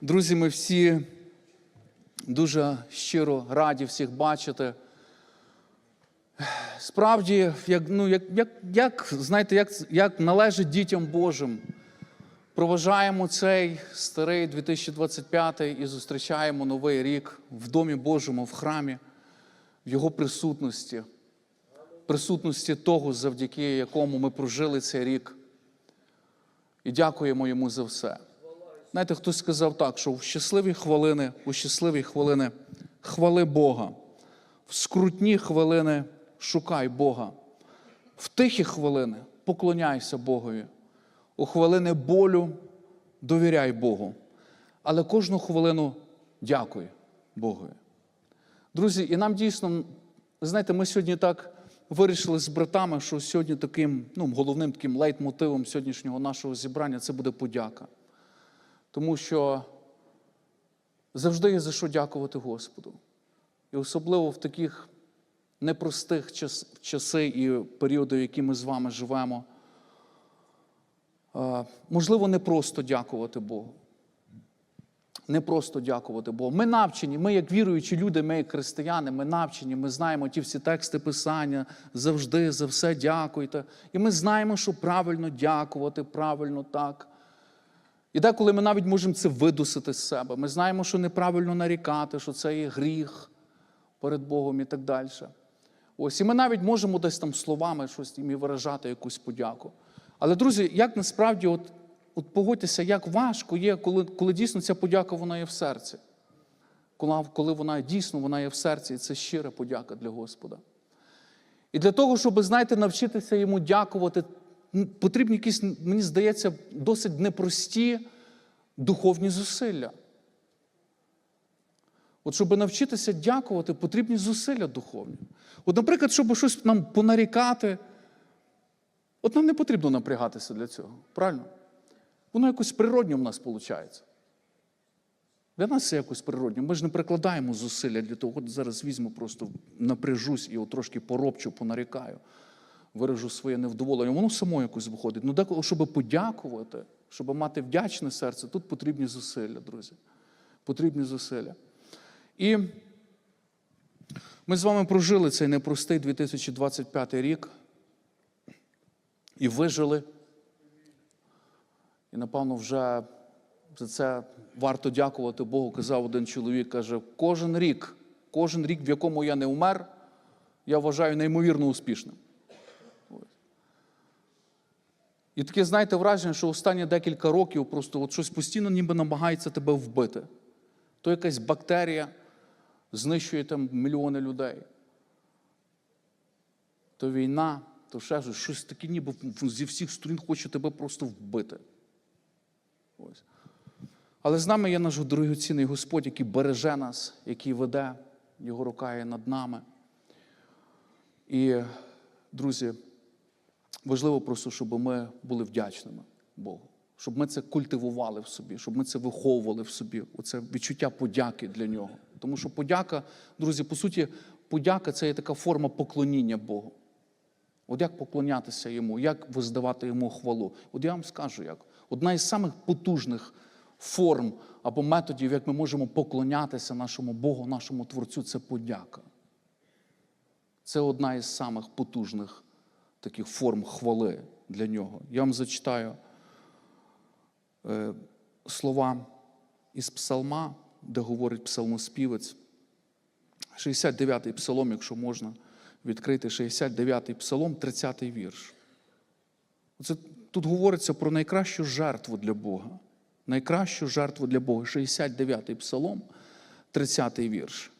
Друзі, ми всі дуже щиро раді всіх бачити. Справді, як, ну, як, як, як, знаєте, як, як належить дітям Божим, проважаємо цей старий 2025 і зустрічаємо новий рік в Домі Божому, в храмі, в Його присутності, присутності того, завдяки якому ми прожили цей рік. І дякуємо йому за все. Знаєте, хтось сказав так, що в щасливі хвилини, у щасливі хвилини хвали Бога, в скрутні хвилини шукай Бога, в тихі хвилини поклоняйся Богові, у хвилини болю довіряй Богу, але кожну хвилину дякуй Богові. Друзі, і нам дійсно, знаєте, ми сьогодні так вирішили з братами, що сьогодні таким ну, головним таким лейтмотивом сьогоднішнього нашого зібрання це буде подяка. Тому що завжди є за що дякувати Господу. І особливо в таких непростих час, часи і періоди, в які ми з вами живемо. Можливо, не просто дякувати Богу. Не просто дякувати Богу. Ми навчені, ми, як віруючі люди, ми як християни, ми навчені, ми знаємо ті всі тексти Писання, завжди за все дякуйте. І ми знаємо, що правильно дякувати, правильно так. І деколи ми навіть можемо це видусити з себе. Ми знаємо, що неправильно нарікати, що це є гріх перед Богом і так далі. Ось, і ми навіть можемо десь там словами щось їм і виражати якусь подяку. Але, друзі, як насправді, от, от погодьтеся, як важко є, коли, коли дійсно ця подяка вона є в серці. Коли, коли вона дійсно вона є в серці, і це щира подяка для Господа. І для того, щоб, знаєте, навчитися йому дякувати, потрібні якісь, мені здається, досить непрості духовні зусилля. От щоб навчитися дякувати, потрібні зусилля духовні. От, наприклад, щоб щось нам понарікати, от нам не потрібно напрягатися для цього. Правильно? Воно якось природньо в нас виходить. Для нас це якось природньо. Ми ж не прикладаємо зусилля для того, от зараз візьму, просто напряжусь і от трошки поробчу, понарікаю, виражу своє невдоволення. Воно само якось виходить. Ну, деколи, щоб подякувати, щоб мати вдячне серце, тут потрібні зусилля, друзі. Потрібні зусилля. І ми з вами прожили цей непростий 2025 рік і вижили. І, напевно, вже за це варто дякувати Богу. Казав один чоловік, каже, кожен рік, кожен рік, в якому я не вмер, я вважаю неймовірно успішним. Ось. І таке, знаєте, враження, що останні декілька років просто от щось постійно ніби намагається тебе вбити. То якась бактерія знищує там мільйони людей. То війна, то ще щось, щось таке, ніби зі всіх сторін хоче тебе просто вбити. Ось. Але з нами є наш дорогоцінний Господь, який береже нас, який веде, Його рука є над нами. І, друзі, важливо просто, щоб ми були вдячними Богу, щоб ми це культивували в собі, щоб ми це виховували в собі, оце відчуття подяки для нього. Тому що подяка, друзі, по суті, подяка це є така форма поклоніння Богу. От як поклонятися йому, як воздавати йому хвалу? От я вам скажу як. Одна із самих потужних форм або методів, як ми можемо поклонятися нашому Богу, нашому Творцю, це подяка. Це одна із самих потужних таких форм хвали для нього. Я вам зачитаю е, слова із псалма, де говорить псалмоспівець. 69-й псалом, якщо можна відкрити 69-й псалом, 30-й вірш. Це, тут говориться про найкращу жертву для Бога. Найкращу жертву для Бога. 69-й псалом, 30-й вірш.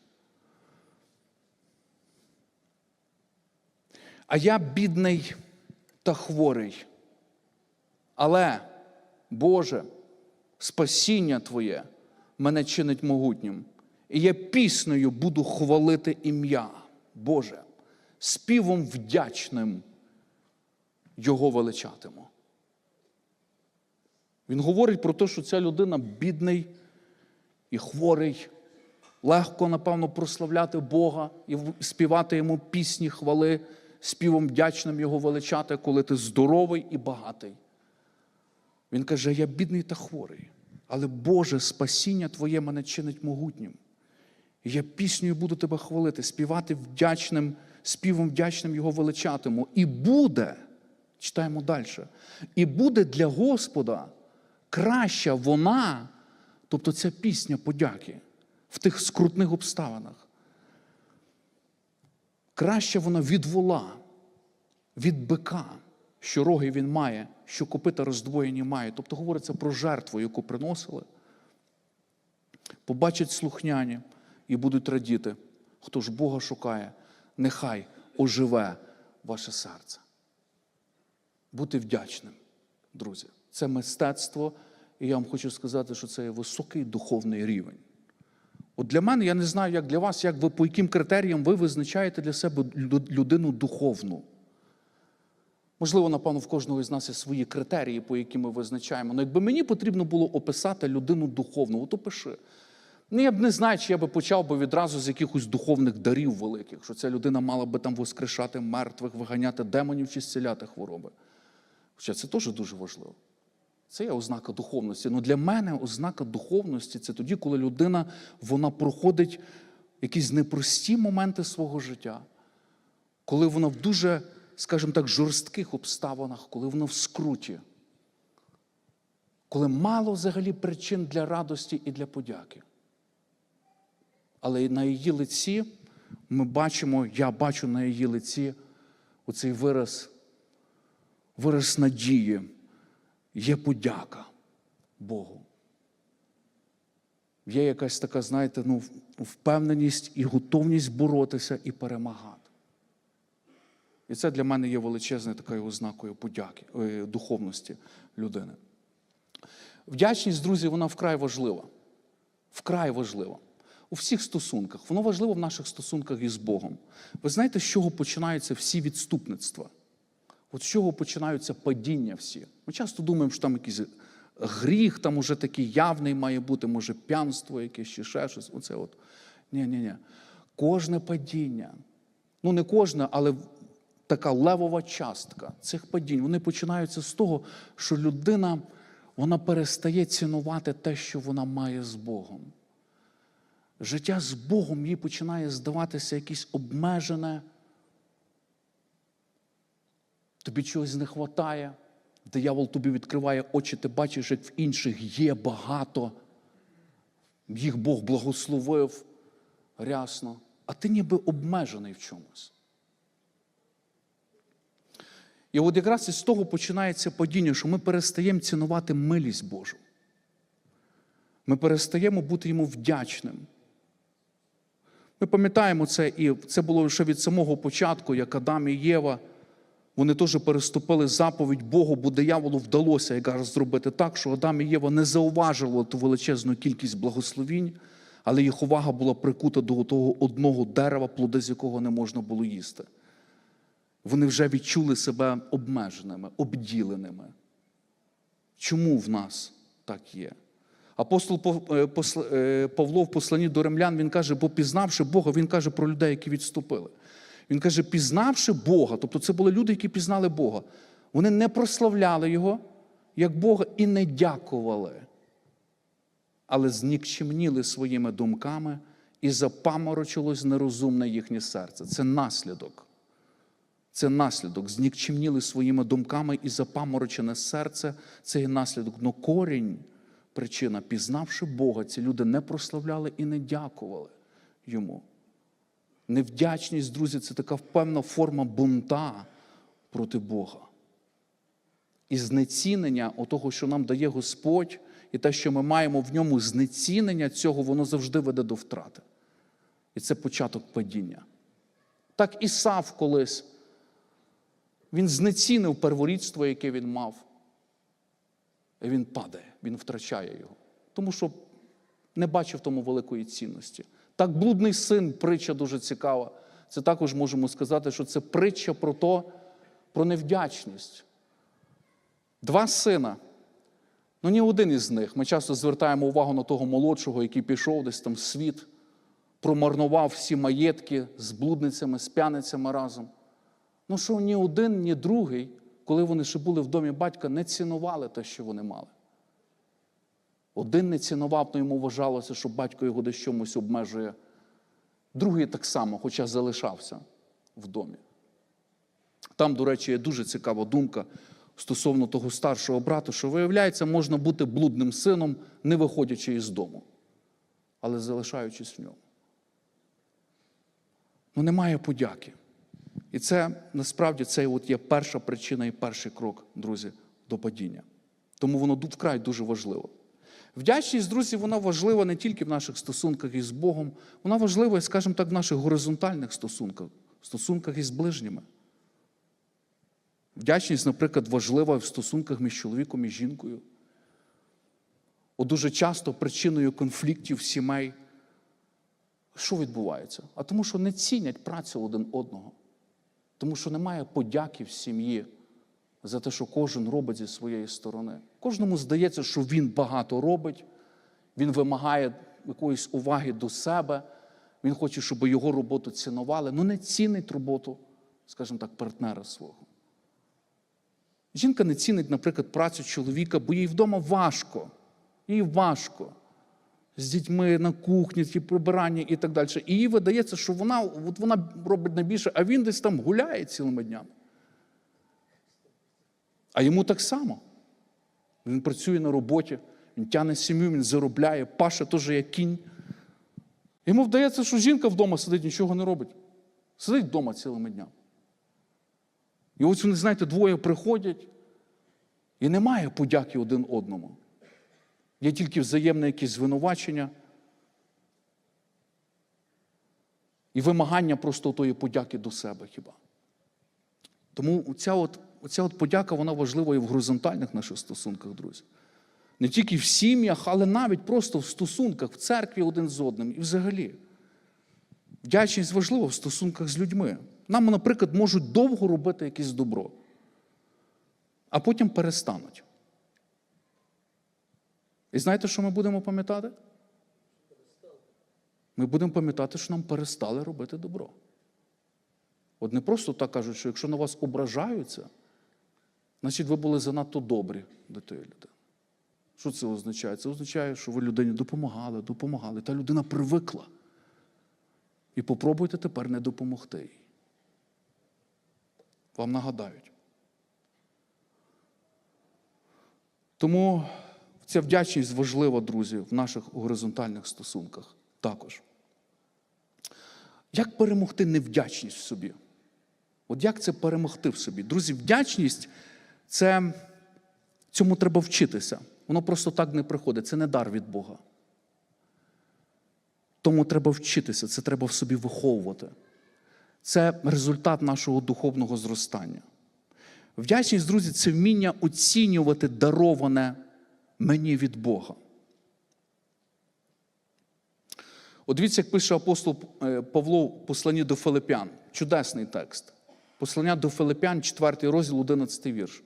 А я бідний та хворий. Але, Боже, спасіння Твоє мене чинить могутнім. І я піснею буду хвалити ім'я Боже, співом вдячним Його величатиму. Він говорить про те, що ця людина бідний і хворий, легко, напевно, прославляти Бога і співати йому пісні хвали, співом вдячним Його величати, коли ти здоровий і багатий. Він каже: Я бідний та хворий. Але Боже, спасіння Твоє мене чинить могутнім. Я піснею буду тебе хвалити, співати вдячним, співом вдячним Його величатиму. І буде, читаємо далі, і буде для Господа краща вона, тобто ця пісня подяки в тих скрутних обставинах. Краще вона від вола, від бика, що роги він має, що копита роздвоєні має. Тобто говориться про жертву, яку приносили. Побачать слухняні і будуть радіти. Хто ж Бога шукає, нехай оживе ваше серце. Бути вдячним, друзі. Це мистецтво, і я вам хочу сказати, що це є високий духовний рівень. От для мене, я не знаю, як для вас, як ви по яким критеріям ви визначаєте для себе людину духовну. Можливо, напевно, в кожного із нас є свої критерії, по яким ми визначаємо. Ну, якби мені потрібно було описати людину духовну, от опиши. Ну, я б не знаю, чи я би почав би відразу з якихось духовних дарів великих, що ця людина мала би там воскрешати мертвих, виганяти демонів чи зціляти хвороби. Хоча це теж дуже важливо. Це є ознака духовності. Ну для мене ознака духовності це тоді, коли людина вона проходить якісь непрості моменти свого життя, коли вона в дуже, скажімо так, жорстких обставинах, коли вона в скруті, коли мало взагалі причин для радості і для подяки. Але на її лиці ми бачимо, я бачу на її лиці оцей вираз, вираз надії є подяка Богу. Є якась така, знаєте, ну, впевненість і готовність боротися і перемагати. І це для мене є величезною такою ознакою подяки, е, духовності людини. Вдячність, друзі, вона вкрай важлива. Вкрай важлива. У всіх стосунках. Воно важливо в наших стосунках із Богом. Ви знаєте, з чого починаються всі відступництва? От з чого починаються падіння всі? Ми часто думаємо, що там якийсь гріх, там уже такий явний має бути, може, п'янство якесь чи ще щось. Оце от. Ні, ні, ні. Кожне падіння, ну не кожне, але така левова частка цих падінь, вони починаються з того, що людина вона перестає цінувати те, що вона має з Богом. Життя з Богом їй починає здаватися якесь обмежене. Тобі чогось не вистачає, диявол тобі відкриває очі, ти бачиш, як в інших є багато. Їх Бог благословив рясно, а ти ніби обмежений в чомусь. І от якраз із того починається падіння, що ми перестаємо цінувати милість Божу. Ми перестаємо бути йому вдячним. Ми пам'ятаємо це, і це було ще від самого початку, як Адам і Єва. Вони теж переступили заповідь Богу, бо дияволу вдалося якраз зробити так, що Адам і Єва не зауважували ту величезну кількість благословінь, але їх увага була прикута до того одного дерева, плоди з якого не можна було їсти. Вони вже відчули себе обмеженими, обділеними. Чому в нас так є? Апостол Павло в посланні до римлян він каже, бо пізнавши Бога, він каже про людей, які відступили. Він каже, пізнавши Бога, тобто це були люди, які пізнали Бога. Вони не прославляли Його як Бога і не дякували, але знікчемніли своїми думками і запаморочилось нерозумне їхнє серце. Це наслідок. Це наслідок. Знікчемніли своїми думками і запаморочене серце це є наслідок. Но корінь, причина, пізнавши Бога, ці люди не прославляли і не дякували йому. Невдячність, друзі, це така певна форма бунта проти Бога. І знецінення того, що нам дає Господь, і те, що ми маємо в ньому знецінення цього, воно завжди веде до втрати. І це початок падіння. Так Ісав колись. Він знецінив перворідство, яке він мав. І він падає, він втрачає його. Тому що не бачив тому великої цінності. Так, блудний син, притча дуже цікава. Це також можемо сказати, що це притча про то, про невдячність. Два сина. Ну, ні один із них. Ми часто звертаємо увагу на того молодшого, який пішов десь там в світ, промарнував всі маєтки з блудницями, з п'яницями разом. Ну, що ні один, ні другий, коли вони ще були в домі батька, не цінували те, що вони мали. Один не йому вважалося, що батько його десь чомусь обмежує. Другий так само, хоча залишався в домі. Там, до речі, є дуже цікава думка стосовно того старшого брата, що, виявляється, можна бути блудним сином, не виходячи із дому, але залишаючись в ньому. Ну, немає подяки. І це насправді це от є перша причина і перший крок, друзі, до падіння. Тому воно вкрай дуже важливо. Вдячність, друзі, вона важлива не тільки в наших стосунках із Богом, вона важлива, скажімо так, в наших горизонтальних стосунках, стосунках із ближніми. Вдячність, наприклад, важлива в стосунках між чоловіком і жінкою. От дуже часто причиною конфліктів сімей. Що відбувається? А тому, що не цінять працю один одного. Тому що немає подяки в сім'ї за те, що кожен робить зі своєї сторони. Кожному здається, що він багато робить, він вимагає якоїсь уваги до себе, він хоче, щоб його роботу цінували, але не цінить роботу, скажімо так, партнера свого. Жінка не цінить, наприклад, працю чоловіка, бо їй вдома важко. Їй важко. З дітьми на кухні, ті прибирання і так далі. І їй видається, що вона от вона робить найбільше, а він десь там гуляє цілими днями. А йому так само. Він працює на роботі, він тягне сім'ю, він заробляє, паше теж як кінь. Йому вдається, що жінка вдома сидить, нічого не робить. Сидить вдома цілими днями. І ось вони, знаєте, двоє приходять, і немає подяки один одному. Є тільки взаємне якісь звинувачення і вимагання просто тої подяки до себе хіба. Тому ця от, оця от подяка вона важлива і в горизонтальних наших стосунках, друзі. Не тільки в сім'ях, але навіть просто в стосунках, в церкві один з одним і взагалі. Вдячність важлива в стосунках з людьми. Нам, наприклад, можуть довго робити якесь добро, а потім перестануть. І знаєте, що ми будемо пам'ятати? Ми будемо пам'ятати, що нам перестали робити добро. От не просто так кажуть, що якщо на вас ображаються, значить ви були занадто добрі до тієї людини. Що це означає? Це означає, що ви людині допомагали, допомагали. Та людина привикла. І попробуйте тепер не допомогти їй. Вам нагадають. Тому ця вдячність важлива, друзі, в наших горизонтальних стосунках також. Як перемогти невдячність в собі? От як це перемогти в собі? Друзі, вдячність це цьому треба вчитися. Воно просто так не приходить. Це не дар від Бога. Тому треба вчитися, це треба в собі виховувати. Це результат нашого духовного зростання. Вдячність, друзі, це вміння оцінювати дароване мені від Бога. От дивіться, як пише апостол е, Павло в посланні до Филипян. Чудесний текст. Послання до Филипян, 4 розділ, 11 вірш.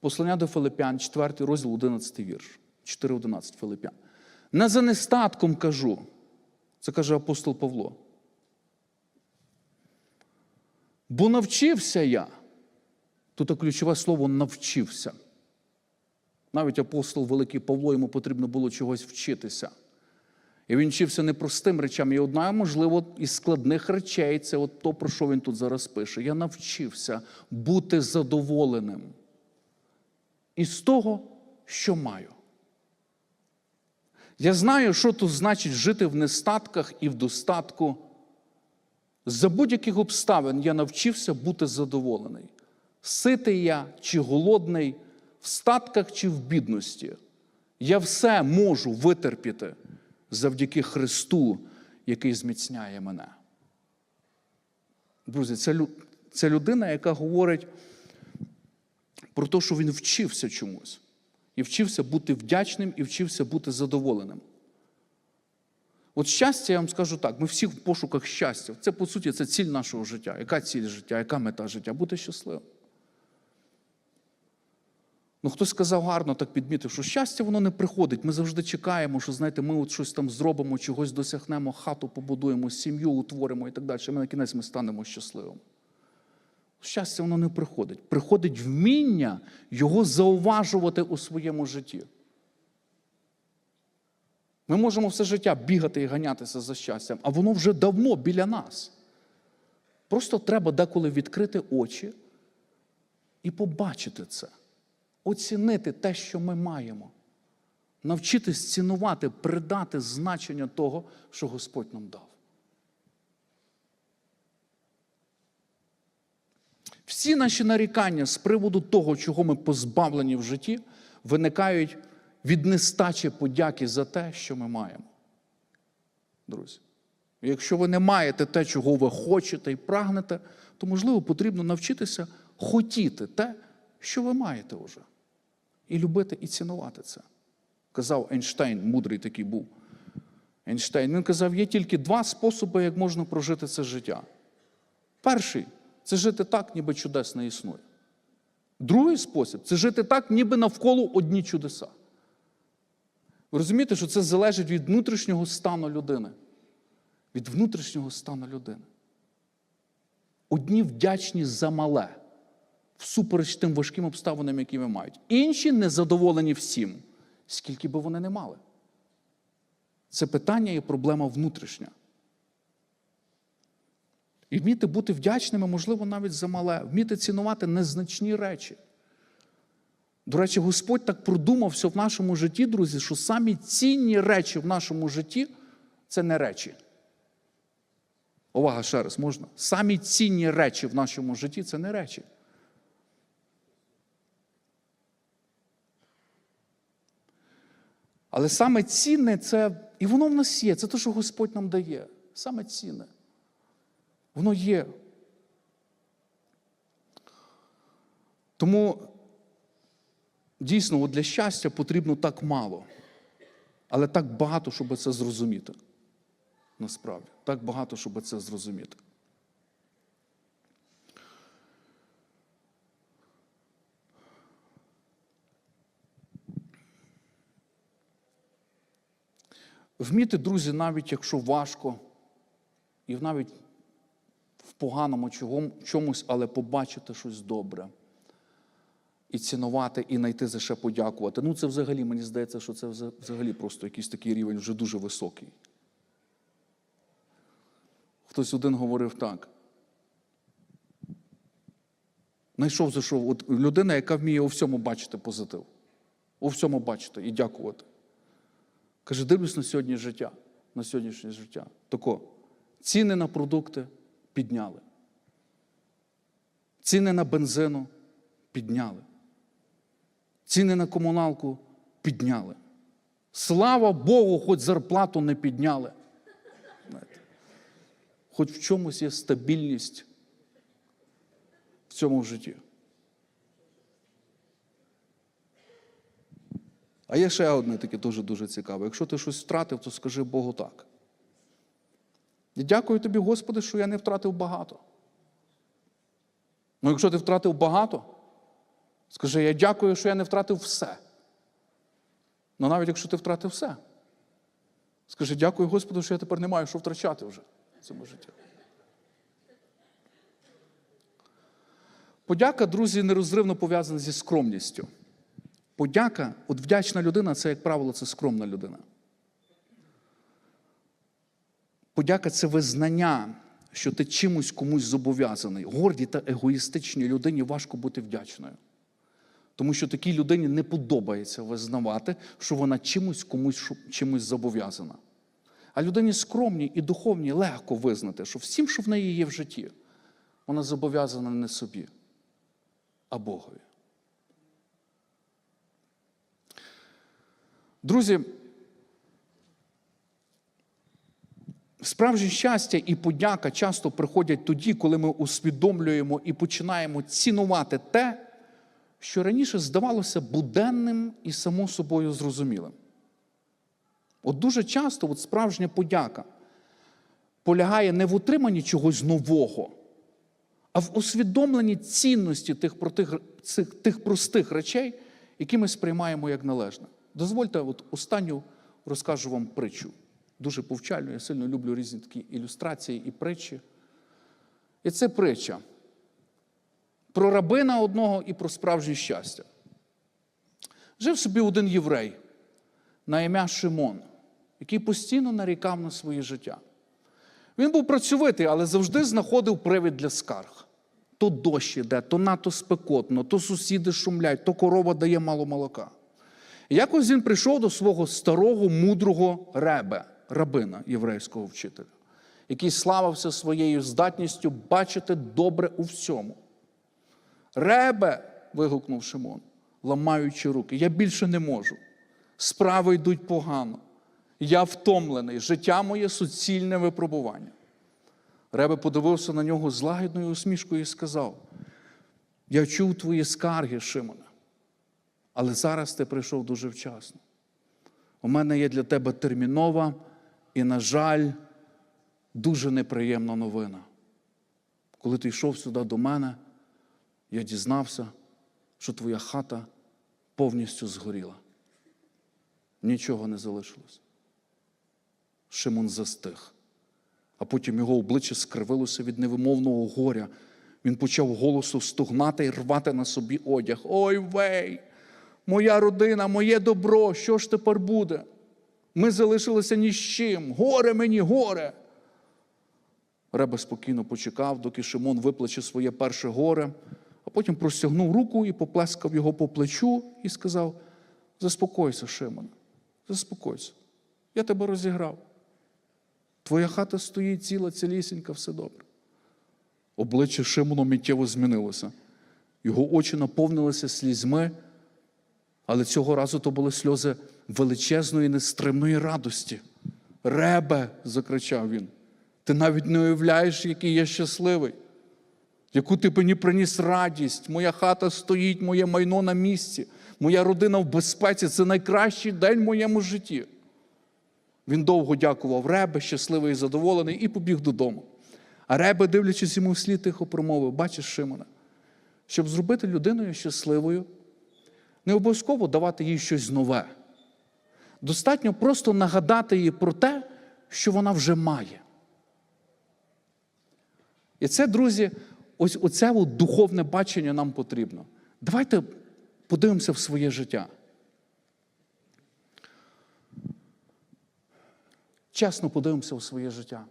Послання до Филипян, 4 розділ, 11 вірш. 4.11 Филипян. Не за нестатком кажу. Це каже апостол Павло. Бо навчився я. Тут ключове слово навчився. Навіть апостол Великий Павло йому потрібно було чогось вчитися. І він вчився не простим речам. І одна, можливо, із складних речей це от то, про що він тут зараз пише. Я навчився бути задоволеним із того, що маю. Я знаю, що тут значить жити в нестатках і в достатку. За будь-яких обставин я навчився бути задоволений. Ситий я чи голодний, в статках чи в бідності. Я все можу витерпіти завдяки Христу, який зміцняє мене. Друзі, це, людина, яка говорить про те, що він вчився чомусь. І вчився бути вдячним, і вчився бути задоволеним. От щастя, я вам скажу так: ми всі в пошуках щастя. Це, по суті, це ціль нашого життя. Яка ціль життя, яка мета життя? Бути щасливим. Ну, хтось сказав гарно, так підмітив, що щастя воно не приходить. Ми завжди чекаємо, що знаєте, ми от щось там зробимо, чогось досягнемо, хату побудуємо, сім'ю утворимо і так далі. Ми на кінець ми станемо щасливими. Щастя, воно не приходить. Приходить вміння його зауважувати у своєму житті. Ми можемо все життя бігати і ганятися за щастям, а воно вже давно біля нас. Просто треба деколи відкрити очі і побачити це, оцінити те, що ми маємо, навчитись цінувати, придати значення того, що Господь нам дав. Всі наші нарікання з приводу того, чого ми позбавлені в житті, виникають від нестачі подяки за те, що ми маємо. Друзі. Якщо ви не маєте те, чого ви хочете і прагнете, то, можливо, потрібно навчитися хотіти те, що ви маєте вже. І любити і цінувати це. Казав Ейнштейн, мудрий такий був. Ейнштейн, він казав, є тільки два способи, як можна прожити це життя. Перший це жити так, ніби чудес не існує. Другий спосіб це жити так, ніби навколо одні чудеса. Ви розумієте, що це залежить від внутрішнього стану людини. Від внутрішнього стану людини. Одні вдячні за мале, всупереч тим важким обставинам, які ми мають. Інші незадоволені всім, скільки би вони не мали. Це питання і проблема внутрішня. І вміти бути вдячними, можливо, навіть за мале, вміти цінувати незначні речі. До речі, Господь так продумав все в нашому житті, друзі, що самі цінні речі в нашому житті це не речі. Увага ще раз можна. Самі цінні речі в нашому житті це не речі. Але саме цінне це, і воно в нас є, це те, що Господь нам дає. Саме цінне. Воно є. Тому дійсно от для щастя потрібно так мало, але так багато, щоб це зрозуміти. Насправді, так багато, щоб це зрозуміти. Вміти, друзі, навіть якщо важко, і навіть поганому чомусь, але побачити щось добре. І цінувати, і знайти за що подякувати. Ну, це взагалі, мені здається, що це взагалі просто якийсь такий рівень вже дуже високий. Хтось один говорив так. Знайшов за що от людина, яка вміє у всьому бачити позитив. У всьому бачити і дякувати. Каже, дивлюсь на сьогодні життя, на сьогоднішнє життя. Тако, ціни на продукти підняли. Ціни на бензину підняли. Ціни на комуналку підняли. Слава Богу, хоч зарплату не підняли. Хоч в чомусь є стабільність в цьому житті. А є ще одне таке дуже дуже цікаве. Якщо ти щось втратив, то скажи Богу так. І дякую тобі, Господи, що я не втратив багато. Ну, якщо ти втратив багато, скажи, я дякую, що я не втратив все. Ну навіть якщо ти втратив все, скажи, дякую, Господу, що я тепер не маю що втрачати вже в цьому житті. Подяка, друзі, нерозривно пов'язана зі скромністю. Подяка, от вдячна людина це, як правило, це скромна людина. Подяка це визнання, що ти чимось комусь зобов'язаний. Гордій та егоїстичній людині важко бути вдячною. Тому що такій людині не подобається визнавати, що вона чимось комусь чимось зобов'язана. А людині скромній і духовній легко визнати, що всім, що в неї є в житті, вона зобов'язана не собі, а Богові. Друзі, справжнє щастя і подяка часто приходять тоді, коли ми усвідомлюємо і починаємо цінувати те, що раніше здавалося буденним і само собою зрозумілим. От дуже часто от справжня подяка полягає не в утриманні чогось нового, а в усвідомленні цінності тих, цих, тих простих речей, які ми сприймаємо як належне. Дозвольте, от останню розкажу вам притчу. Дуже повчальну, я сильно люблю різні такі ілюстрації і притчі. І це притча про рабина одного і про справжнє щастя. Жив собі один єврей на ім'я Шимон. який постійно нарікав на своє життя. Він був працьовитий, але завжди знаходив привід для скарг. То дощ іде, то надто спекотно, то сусіди шумлять, то корова дає мало молока. Якось він прийшов до свого старого, мудрого ребе, рабина єврейського вчителя, який славився своєю здатністю бачити добре у всьому. Ребе, вигукнув Шимон, ламаючи руки, я більше не можу. Справи йдуть погано. Я втомлений, життя моє суцільне випробування. Ребе подивився на нього з лагідною усмішкою і сказав: Я чув твої скарги, Шимоне, але зараз ти прийшов дуже вчасно. У мене є для тебе термінова на жаль, дуже неприємна новина. Коли ти йшов сюди до мене, я дізнався, що твоя хата повністю згоріла. Нічого не залишилось. Шимон застиг, а потім його обличчя скривилося від невимовного горя. Він почав голосу стогнати і рвати на собі одяг. Ой вей! Моя родина, моє добро, що ж тепер буде? Ми залишилися ні з чим. Горе мені, горе. Ребе спокійно почекав, доки Шимон виплаче своє перше горе, а потім простягнув руку і поплескав його по плечу і сказав: Заспокойся, Шимон, заспокойся. Я тебе розіграв. Твоя хата стоїть ціла, цілісінька, все добре. Обличчя Шимона миттєво змінилося. Його очі наповнилися слізьми, але цього разу то були сльози величезної, нестримної радості. Ребе, закричав він, ти навіть не уявляєш, який я щасливий, яку ти мені приніс радість. Моя хата стоїть, моє майно на місці, моя родина в безпеці це найкращий день в моєму житті. Він довго дякував Ребе, щасливий і задоволений, і побіг додому. А Ребе, дивлячись йому вслід, тихо промовив: Бачиш, Шимона, щоб зробити людиною щасливою, не обов'язково давати їй щось нове. Достатньо просто нагадати їй про те, що вона вже має. І це, друзі, ось оце духовне бачення нам потрібно. Давайте подивимося в своє життя. Чесно подивимося в своє життя.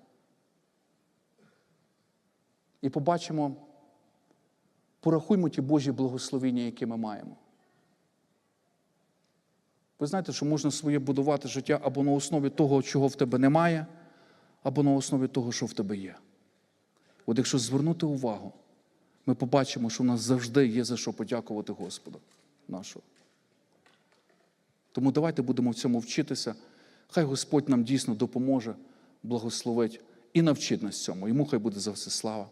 І побачимо, порахуймо ті Божі благословіння, які ми маємо. Ви знаєте, що можна своє будувати життя або на основі того, чого в тебе немає, або на основі того, що в тебе є. От якщо звернути увагу, ми побачимо, що в нас завжди є за що подякувати Господу нашого. Тому давайте будемо в цьому вчитися. Хай Господь нам дійсно допоможе, благословить і навчить нас цьому. Йому хай буде за все слава.